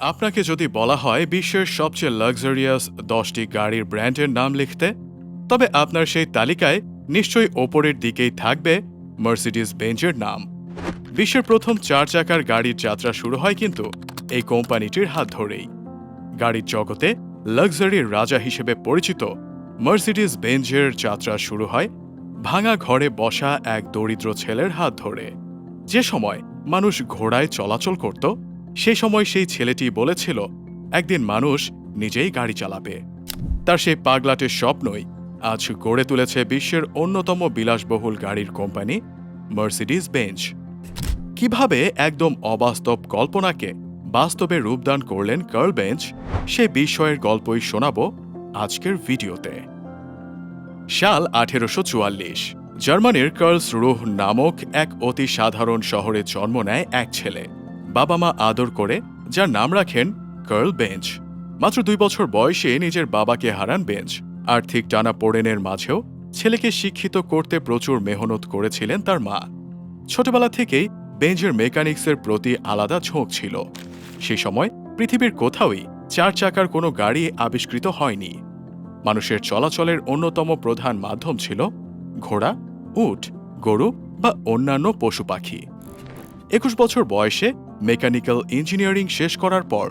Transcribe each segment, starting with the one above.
আপনাকে যদি বলা হয় বিশ্বের সবচেয়ে লাক্সারিয়াস দশটি গাড়ির ব্র্যান্ডের নাম লিখতে, তবে আপনার সেই তালিকায় নিশ্চয়ই ওপরের দিকেই থাকবে মার্সিডিজ বেঞ্জের নাম। বিশ্বের প্রথম চার চাকার গাড়ির যাত্রা শুরু হয় কিন্তু এই কোম্পানিটির হাত ধরেই। গাড়ির জগতে লাক্সারির রাজা হিসেবে পরিচিত মার্সিডিজ বেঞ্জের যাত্রা শুরু হয় ভাঙা ঘরে বসা এক দরিদ্র ছেলের হাত ধরে। যে সময় মানুষ ঘোড়ায় চলাচল করত সেই সময় সেই ছেলেটি বলেছিল, একদিন মানুষ নিজেই গাড়ি চালাবে। তার সেই পাগলাটের স্বপ্নই আজ গড়ে তুলেছে বিশ্বের অন্যতম বিলাসবহুল গাড়ির কোম্পানি মার্সিডিজ বেঞ্চ কীভাবে একদম অবাস্তব কল্পনাকে বাস্তবে রূপদান করলেন কার্ল বেঞ্চ সে বিস্ময়ের গল্পই শোনাব আজকের ভিডিওতে। সাল আঠেরোশো চুয়াল্লিশ, জার্মানির কার্লস রুহ নামক এক অতি সাধারণ শহরে জন্ম নেয় এক ছেলে। বাবা মা আদর করে, যার নাম রাখেন কার্ল বেঞ্চ মাত্র দুই বছর বয়সে নিজের বাবাকে হারান বেঞ্চ আর্থিক টানা পোড়েনের মাঝেও ছেলেকে শিক্ষিত করতে প্রচুর মেহনত করেছিলেন তার মা। ছোটবেলা থেকেই বেঞ্জের মেকানিক্সের প্রতি আলাদা ঝোঁক ছিল। সেই সময় পৃথিবীর কোথাওই চার চাকার কোনো গাড়ি আবিষ্কৃত হয়নি। মানুষের চলাচলের অন্যতম প্রধান মাধ্যম ছিল ঘোড়া, উট, গরু বা অন্যান্য পশু পাখি। একুশ বছর বয়সে মেকানিক্যাল ইঞ্জিনিয়ারিং শেষ করার পর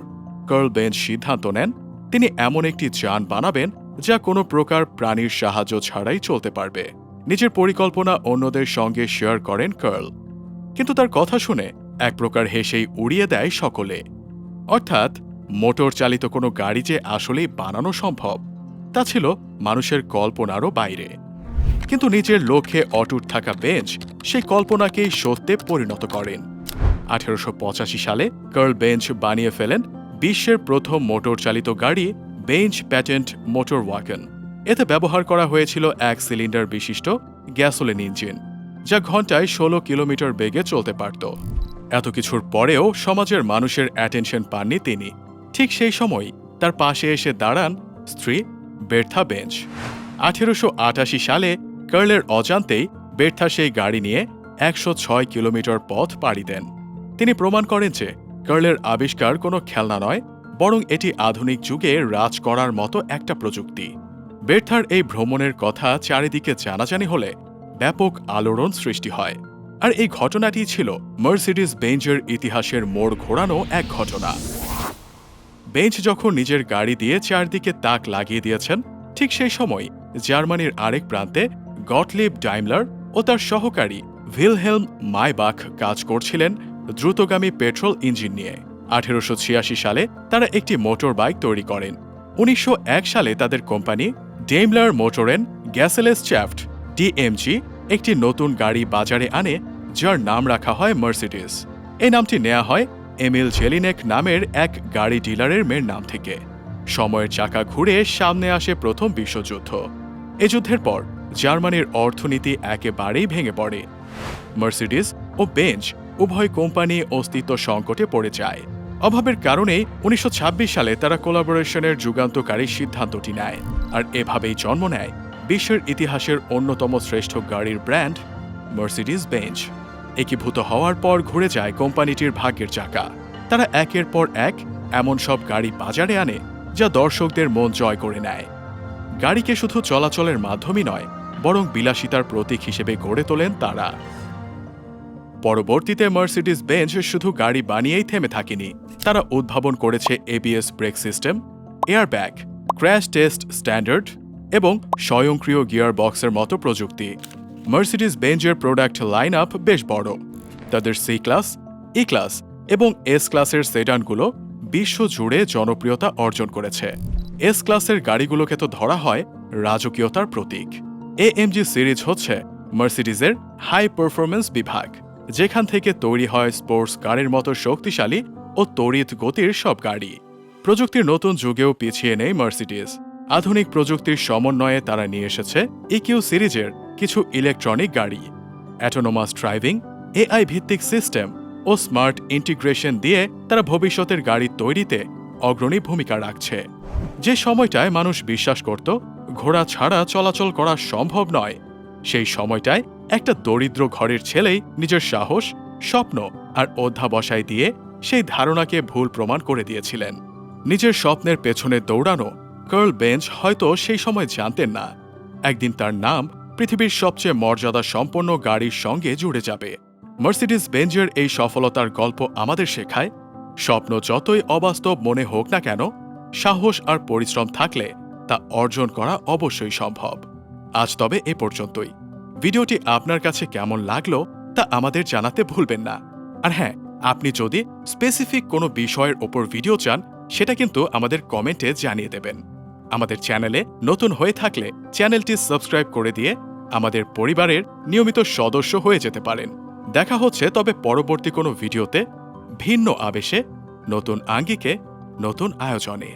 কার্ল বেঞ্চ সিদ্ধান্ত নেন, তিনি এমন একটি যান বানাবেন যা কোনো প্রকার প্রাণীর সাহায্য ছাড়াই চলতে পারবে। নিজের পরিকল্পনা অন্যদের সঙ্গে শেয়ার করেন কার্ল। কিন্তু তার কথা শুনে এক প্রকার হেসেই উড়িয়ে দেয় সকলে। অর্থাৎ মোটর চালিত কোনো গাড়ি যে আসলেই বানানো সম্ভব, তা ছিল মানুষের কল্পনারও বাইরে। কিন্তু নিজের লক্ষ্যে অটুট থাকা বেঞ্চ সেই কল্পনাকেই সত্যে পরিণত করেন। আঠেরোশো পঁচাশি সালে কার্ল বেঞ্চ বানিয়ে ফেলেন বিশ্বের প্রথম মোটর চালিত গাড়ি বেঞ্চ প্যাটেন্ট মোটর ওয়াগন এতে ব্যবহার করা হয়েছিল এক সিলিন্ডার বিশিষ্ট গ্যাসোলিন ইঞ্জিন, যা ঘন্টায় ষোলো কিলোমিটার বেগে চলতে পারত। এত কিছুর পরেও সমাজের মানুষের অ্যাটেনশন পাননি তিনি। ঠিক সেই সময় তার পাশে এসে দাঁড়ান স্ত্রী বের্থা বেঞ্চ। আঠেরোশো আটাশি সালে কার্লের অজান্তেই বের্থা সেই গাড়ি নিয়ে একশো ছয় কিলোমিটার পথ পাড়ি দেন। তিনি প্রমাণ করেন যে কার্লের আবিষ্কার কোনো খেলনা নয়, বরং এটি আধুনিক যুগে রাজ করার মতো একটা প্রযুক্তি। বের্থার এই ভ্রমণের কথা চারিদিকে জানাজানি হলে ব্যাপক আলোড়ন সৃষ্টি হয়। আর এই ঘটনাটি ছিল মার্সিডিস বেঞ্জের ইতিহাসের মোড় ঘোরানো এক ঘটনা। বেঞ্চ যখন নিজের গাড়ি দিয়ে চারদিকে তাক লাগিয়ে দিয়েছেন, ঠিক সেই সময় জার্মানির আরেক প্রান্তে গটলিব ডাইমলার ও তার সহকারী ভিলহেলম মাইবাখ কাজ করছিলেন দ্রুতগামী পেট্রোল ইঞ্জিন নিয়ে। আঠেরোশো ছিয়াশি সালে তারা একটি মোটর বাইক তৈরি করেন। উনিশশো এক সালে তাদের company Daimler Motoren Gesellschaft, DMG, একটি নতুন গাড়ি বাজারে আনে, যার নাম রাখা হয় মার্সিডিস এই নামটি নেওয়া হয় এমিল জেলিনেক নামের এক গাড়ি ডিলারের মেয়ের নাম থেকে। সময়ের চাকা ঘুরে সামনে আসে প্রথম বিশ্বযুদ্ধ। এ যুদ্ধের পর জার্মানির অর্থনীতি একেবারেই ভেঙে পড়ে। মার্সিডিস ও বেঞ্চ উভয় কোম্পানি অস্তিত্ব সংকটে পড়ে যায়। অভাবের কারণেই উনিশশো সালে তারা কোলাবোরেশনের যুগান্তকারী সিদ্ধান্তটি নেয় আর এভাবেই জন্ম নেয় বিশ্বের ইতিহাসের অন্যতম শ্রেষ্ঠ গাড়ির ব্র্যান্ড মার্সিডিস বেঞ্চ একীভূত হওয়ার পর ঘুরে যায় কোম্পানিটির ভাগ্যের চাকা। তারা একের পর এক এমন সব গাড়ি বাজারে আনে যা দর্শকদের মন জয় করে নেয়। গাড়িকে শুধু চলাচলের মাধ্যমই নয়, বরং বিলাসিতার প্রতীক হিসেবে গড়ে তোলেন তারা। পরবর্তীতে মার্সিডিস বেঞ্চ শুধু গাড়ি বানিয়েই থেমে থাকেনি। তারা উদ্ভাবন করেছে ABS brake system airbag crash test standard এবং স্বয়ংক্রিয় গিয়ার বক্সের মতো প্রযুক্তি। মার্সিডিস বেঞ্জের প্রোডাক্ট লাইন আপ বেশ বড়। তাদের সি ক্লাস ই ক্লাস এবং এস ক্লাসের সেডানগুলো বিশ্ব জুড়ে জনপ্রিয়তা অর্জন করেছে। এস ক্লাসের গাড়িগুলোকে তো ধরা হয় রাজকীয়তার প্রতীক। এএমজি সিরিজ হচ্ছে মার্সিডিজের হাই পারফরমেন্স বিভাগ। যেখান থেকে তৈরি হয় স্পোর্টস কারের মতো শক্তিশালী ও তড়িৎ গতির সব গাড়ি। প্রযুক্তির নতুন যুগেও পিছিয়ে নেই মার্সিডিজ। আধুনিক প্রযুক্তির সমন্বয়ে তারা নিয়ে এসেছে ইকিউ সিরিজের কিছু ইলেকট্রনিক গাড়ি। অ্যাটোনোমাস ড্রাইভিং, এআই ভিত্তিক সিস্টেম ও স্মার্ট ইন্টিগ্রেশন দিয়ে তারা ভবিষ্যতের গাড়ি তৈরিতে অগ্রণী ভূমিকা রাখছে। যে সময়টায় মানুষ বিশ্বাস করত, ঘোড়া ছাড়া চলাচল করা সম্ভব নয়, সেই সময়টায় একটা দরিদ্র ঘরের ছেলেই নিজের সাহস, স্বপ্ন আর অধ্যাবসায় দিয়ে সেই ধারণাকে ভুল প্রমাণ করে দিয়েছিলেন। নিজের স্বপ্নের পেছনে দৌড়ানো কার্ল বেঞ্চ হয়তো সেই সময় জানতেন না। একদিন তার নাম পৃথিবীর সবচেয়ে মর্যাদা সম্পন্ন গাড়ির সঙ্গে জুড়ে যাবে। মার্সিডিস বেঞ্জের এই সফলতার গল্প আমাদের শেখায়, স্বপ্ন যতই অবাস্তব মনে হোক না কেন, সাহস আর পরিশ্রম থাকলে তা অর্জন করা অবশ্যই সম্ভব। আজ তবে এ পর্যন্তই। ভিডিওটি আপনার কাছে কেমন লাগল তা আমাদের জানাতে ভুলবেন না। আর হ্যাঁ আপনি যদি স্পেসিফিক কোনো বিষয়ের ওপর ভিডিও চান, সেটা কিন্তু আমাদের কমেন্টে জানিয়ে দেবেন। আমাদের চ্যানেলে নতুন হয়ে থাকলে চ্যানেলটি সাবস্ক্রাইব করে দিয়ে আমাদের পরিবারের নিয়মিত সদস্য হয়ে যেতে পারেন। দেখা হচ্ছে তবে পরবর্তী কোনো ভিডিওতে ভিন্ন আবেশে, নতুন আঙ্গিকে, নতুন আয়োজনে।